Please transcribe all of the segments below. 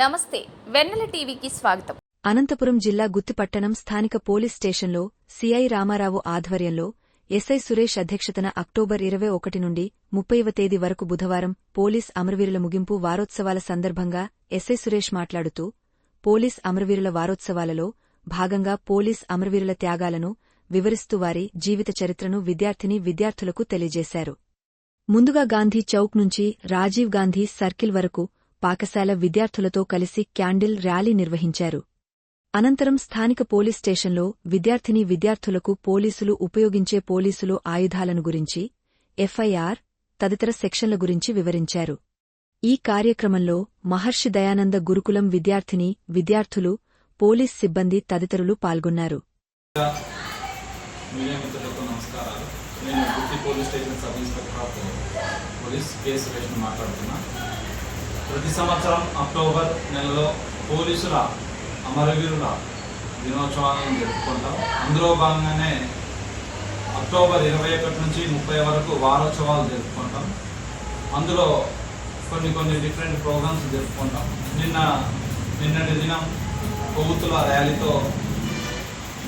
నమస్తే వెన్నెల టీవీకి స్వాగతం. అనంతపురం జిల్లా గుత్తిపట్టణం స్థానిక పోలీస్ స్టేషన్లో సిఐ రామారావు ఆధ్వర్యంలో ఎస్ఐ సురేష్ అధ్యక్షతన అక్టోబర్ ఇరవై ఒకటి నుండి ముప్పైవ తేదీ వరకు బుధవారం పోలీస్ అమరవీరుల ముగింపు వారోత్సవాల సందర్భంగా ఎస్ఐ సురేష్ మాట్లాడుతూ పోలీస్ అమరవీరుల వారోత్సవాలలో భాగంగా పోలీస్ అమరవీరుల త్యాగాలను వివరిస్తూ వారి జీవిత చరిత్రను విద్యార్థిని విద్యార్థులకు తెలియజేశారు. ముందుగా గాంధీ చౌక్ నుంచి రాజీవ్ గాంధీ సర్కిల్ వరకు పాకశాల విద్యార్థులతో కలిసి క్యాండిల్ ర్యాలీ నిర్వహించారు. అనంతరం స్థానిక పోలీస్ స్టేషన్లో విద్యార్థిని విద్యార్థులకు పోలీసులు ఉపయోగించే పోలీసులు ఆయుధాలను గురించి ఎఫ్ఐఆర్ తదితర సెక్షన్ల గురించి వివరించారు. ఈ కార్యక్రమంలో మహర్షి దయానంద గురుకులం విద్యార్థిని విద్యార్థులు పోలీస్ సిబ్బంది తదితరులు పాల్గొన్నారు. నమస్కారాలు. నేను police station sub inspector of police case మాట్లాడుతున్నా. ప్రతి సంవత్సరం అక్టోబర్ నెలలో పోలీసుల అమరవీరుల దినోత్సవాలను జరుపుకుంటాం. అందులో భాగంగానే అక్టోబర్ ఇరవై ఒకటి నుంచి ముప్పై వరకు వారోత్సవాలు జరుపుకుంటాం. అందులో కొన్ని కొన్ని డిఫరెంట్ ప్రోగ్రామ్స్ జరుపుకుంటాం. నిన్న నిన్నటి దినం కొవ్వొత్తుల ర్యాలీతో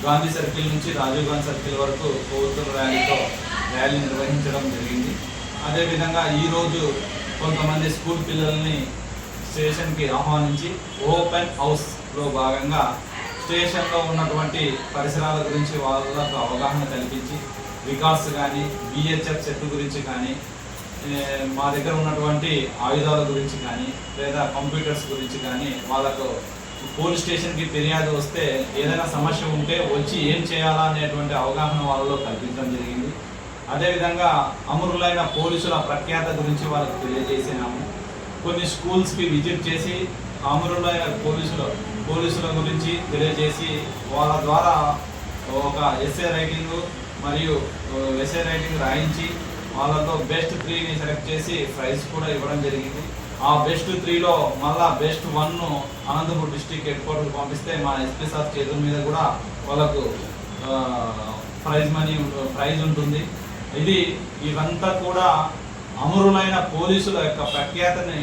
గాంధీ సర్కిల్ నుంచి రాజీవ్ గాంధీ సర్కిల్ వరకు కొవ్వొత్తుల ర్యాలీతో ర్యాలీ నిర్వహించడం జరిగింది. అదేవిధంగా ఈరోజు కొంతమంది స్కూల్ పిల్లల్ని స్టేషన్కి ఆహ్వానించి ఓపెన్ హౌస్లో భాగంగా స్టేషన్లో ఉన్నటువంటి పరిసరాల గురించి వాళ్ళకు అవగాహన కల్పించి వికాస్ కానీ బిహెచ్ఎఫ్ చెట్టు గురించి కానీ మా దగ్గర ఉన్నటువంటి ఆయుధాల గురించి కానీ లేదా కంప్యూటర్స్ గురించి కానీ వాళ్ళకు పోలీస్ స్టేషన్కి ఫిర్యాదు వస్తే ఏదైనా సమస్య ఉంటే వచ్చి ఏం చేయాలా అనేటువంటి అవగాహన వాళ్ళలో కల్పించడం జరిగింది. అదేవిధంగా అమరులైన పోలీసుల ప్రఖ్యాత గురించి వాళ్ళకి తెలియజేసినాము. కొన్ని స్కూల్స్కి విజిట్ చేసి అమరులైన పోలీసుల పోలీసుల గురించి తెలియజేసి వాళ్ళ ద్వారా ఒక ఎస్ఏ రైటింగ్ మరియు ఎస్ఏ రైటింగ్ రాయించి వాళ్ళతో బెస్ట్ త్రీని సెలెక్ట్ చేసి ప్రైజ్ కూడా ఇవ్వడం జరిగింది. ఆ బెస్ట్ త్రీలో మళ్ళా బెస్ట్ వన్ను అనంతపూర్ డిస్టిక్ హెడ్ క్వార్టర్కి పంపిస్తే మా ఎస్పీ సార్ చేతుల మీద కూడా వాళ్ళకు ప్రైజ్ మనీ ప్రైజ్ ఉంటుంది. ఇది ఇవంతా కూడా అమరులైన పోలీసుల యొక్క ప్రఖ్యాతని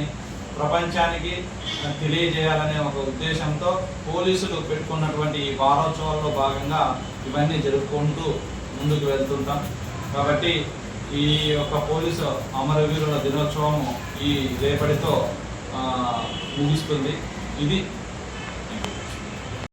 ప్రపంచానికి తెలియజేయాలనే ఒక ఉద్దేశంతో పోలీసులు పెట్టుకున్నటువంటి ఈ వారోత్సవాల్లో భాగంగా ఇవన్నీ జరుపుకుంటూ ముందుకు వెళ్తుంటాం. కాబట్టి ఈ యొక్క పోలీసు అమరవీరుల దినోత్సవం ఈ రేపటితో ముగుస్తుంది. ఇది